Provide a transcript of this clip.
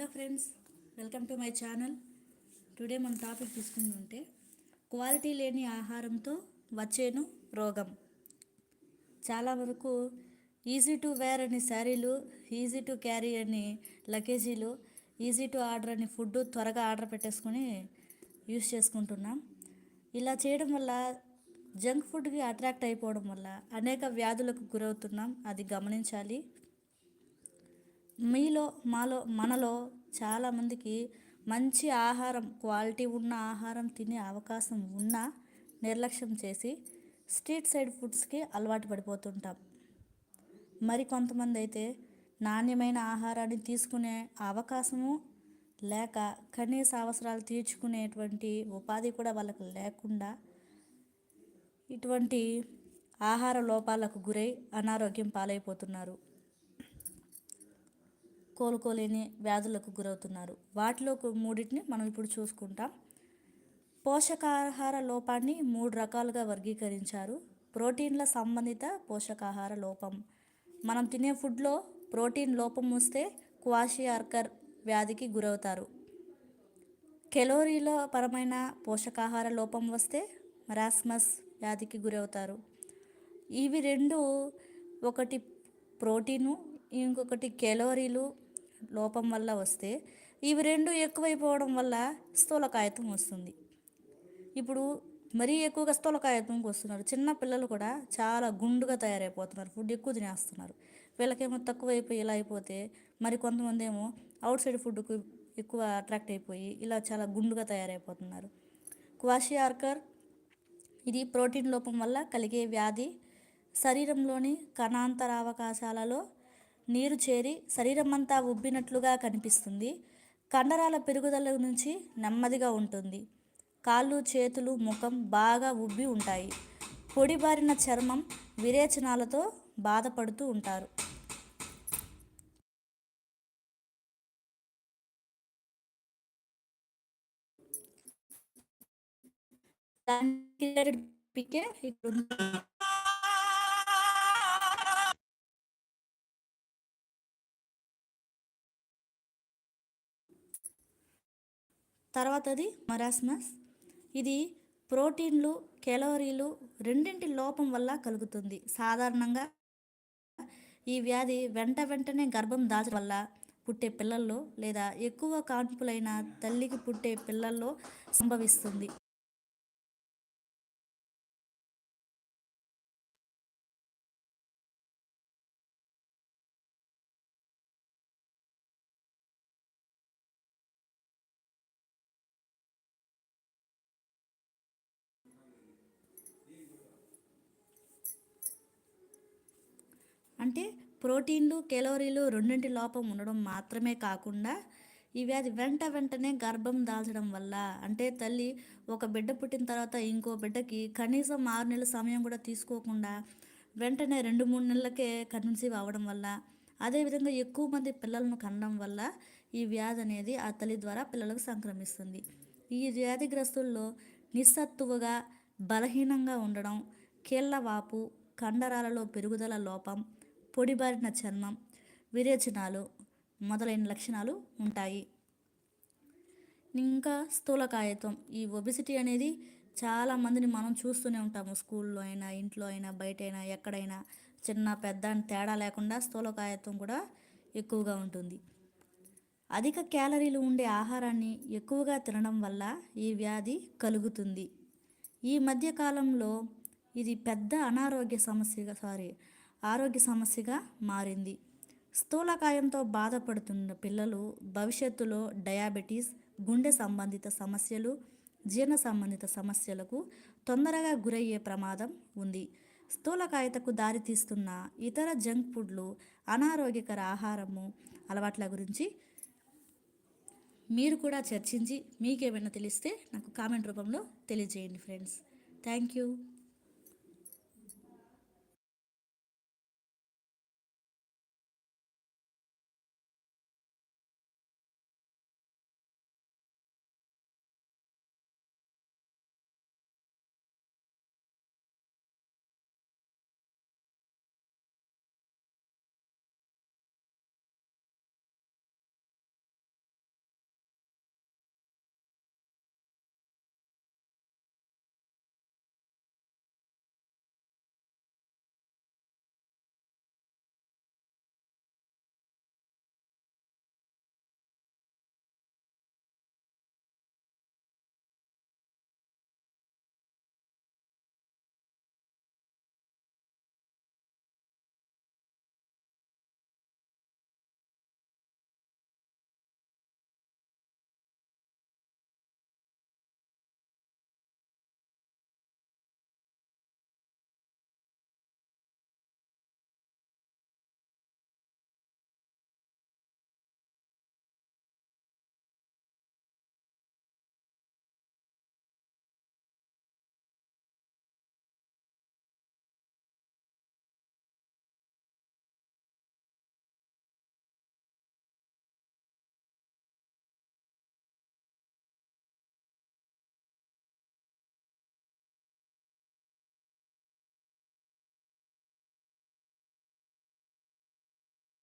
Hello friends welcome to my channel. Today మన topic తీసుకుంటుంటే quality లేని ఆహారంతో వచ్చేను రోగం. చాలా వరకు ఈజీ టు వేర్ అని శారీలు ఈజీ టు క్యారీ అని లగేజీలు ఈజీ టు ఆర్డర్ అని ఫుడ్ త్వరగా ఆర్డర్ పెట్టేసుకొని యూస్ చేసుకుంటున్నాం. ఇలా చేయడం వల్ల జంక్ ఫుడ్కి అట్రాక్ట్ అయిపోవడం వల్ల అనేక వ్యాధులకు గురవుతున్నాం. అది గమనించాలి. మీలో మాలో మనలో చాలామందికి మంచి ఆహారం క్వాలిటీ ఉన్న ఆహారం తినే అవకాశం ఉన్నా నిర్లక్ష్యం చేసి స్ట్రీట్ సైడ్ ఫుడ్స్కి అలవాటు పడిపోతుంటాం. మరి కొంతమంది అయితే నాణ్యమైన ఆహారాన్ని తీసుకునే అవకాశము లేక కనీస అవసరాలు తీర్చుకునేటువంటి ఉపాధి కూడా వాళ్ళకి లేకుండా ఇటువంటి ఆహార లోపాలకు గురై అనారోగ్యం పాలైపోతున్నారు. కోలుకోలేని వ్యాధులకు గురవుతున్నారు. వాటిలో మూడింటిని మనం ఇప్పుడు చూసుకుంటాం. పోషకాహార లోపాన్ని మూడు రకాలుగా వర్గీకరించారు. ప్రోటీన్ల సంబంధిత పోషకాహార లోపం. మనం తినే ఫుడ్లో ప్రోటీన్ లోపం వస్తే క్వాషియార్కర్ వ్యాధికి గురవుతారు. కెలోరీల పరమైన పోషకాహార లోపం వస్తే మరాస్మస్ వ్యాధికి గురవుతారు. ఇవి రెండు ఒకటి ప్రోటీను ఇంకొకటి కెలోరీలు లోపం వల్ల వస్తే ఇవి రెండు ఎక్కువైపోవడం వల్ల స్థూలకాయత్వం వస్తుంది. ఇప్పుడు మరీ ఎక్కువగా స్థూలకాయత్వంకి వస్తున్నారు. చిన్న పిల్లలు కూడా చాలా గుండుగా తయారైపోతున్నారు. ఫుడ్ ఎక్కువ తినేస్తున్నారు. వీళ్ళకేమో తక్కువ అయిపోయి ఇలా అయిపోతే మరి కొంతమంది ఏమో అవుట్ సైడ్ ఫుడ్కు ఎక్కువ అట్రాక్ట్ అయిపోయి ఇలా చాలా గుండుగా తయారైపోతున్నారు. క్వాషియార్కర్ ఇది ప్రోటీన్ లోపం వల్ల కలిగే వ్యాధి శరీరంలోని కణాంతర అవకాశాలలో నీరు చేరి శరీరమంతా ఉబ్బినట్లుగా కనిపిస్తుంది. కండరాల పెరుగుదల నుంచి నెమ్మదిగా ఉంటుంది. కాళ్ళు చేతులు ముఖం బాగా ఉబ్బి ఉంటాయి. పొడిబారిన చర్మం విరేచనాలతో బాధపడుతూ ఉంటారు. దానికి ఇక్కడ తర్వాతది మరాస్మస్. ఇది ప్రోటీన్లు కెలోరీలు రెండింటి లోపం వల్ల కలుగుతుంది. సాధారణంగా ఈ వ్యాధి వెంట వెంటనే గర్భం దాచడం వల్ల పుట్టే పిల్లల్లో లేదా ఎక్కువ కాన్పులైన తల్లికి పుట్టే పిల్లల్లో సంభవిస్తుంది. అంటే ప్రోటీన్లు కెలోరీలు రెండింటి లోపం ఉండడం మాత్రమే కాకుండా ఈ వ్యాధి వెంట వెంటనే గర్భం దాల్చడం వల్ల అంటే తల్లి ఒక బిడ్డ పుట్టిన తర్వాత ఇంకో బిడ్డకి కనీసం ఆరు నెలల సమయం కూడా తీసుకోకుండా వెంటనే రెండు మూడు నెలలకే కన్సీవ్ అవ్వడం వల్ల అదేవిధంగా ఎక్కువ మంది పిల్లలను కనడం వల్ల ఈ వ్యాధి అనేది ఆ తల్లి ద్వారా పిల్లలకు సంక్రమిస్తుంది. ఈ వ్యాధిగ్రస్తుల్లో నిస్సత్తువగా బలహీనంగా ఉండడం కీళ్ళ వాపు కండరాలలో పెరుగుదల లోపం పొడిబారిన చర్మం విరేచనాలు మొదలైన లక్షణాలు ఉంటాయి. ఇంకా స్థూలకాయత్వం. ఈ ఒబిసిటీ అనేది చాలా మందిని మనం చూస్తూనే ఉంటాము. స్కూల్లో అయినా ఇంట్లో అయినా బయట అయినా ఎక్కడైనా చిన్న పెద్ద అని తేడా లేకుండా స్థూలకాయత్వం కూడా ఎక్కువగా ఉంటుంది. అధిక క్యాలరీలు ఉండే ఆహారాన్ని ఎక్కువగా తినడం వల్ల ఈ వ్యాధి కలుగుతుంది. ఈ మధ్య కాలంలో ఇది పెద్ద అనారోగ్య సమస్యగా సారీ ఆరోగ్య సమస్యగా మారింది. స్థూలకాయంతో బాధపడుతున్న పిల్లలు భవిష్యత్తులో డయాబెటీస్ గుండె సంబంధిత సమస్యలు జీర్ణ సంబంధిత సమస్యలకు తొందరగా గురయ్యే ప్రమాదం ఉంది. స్థూలకాయతకు దారితీస్తున్న ఇతర జంక్ ఫుడ్లు అనారోగ్యకర ఆహారము అలవాట్ల గురించి మీరు కూడా చర్చించి మీకేమైనా తెలిస్తే నాకు కామెంట్ రూపంలో తెలియజేయండి ఫ్రెండ్స్. Thank you.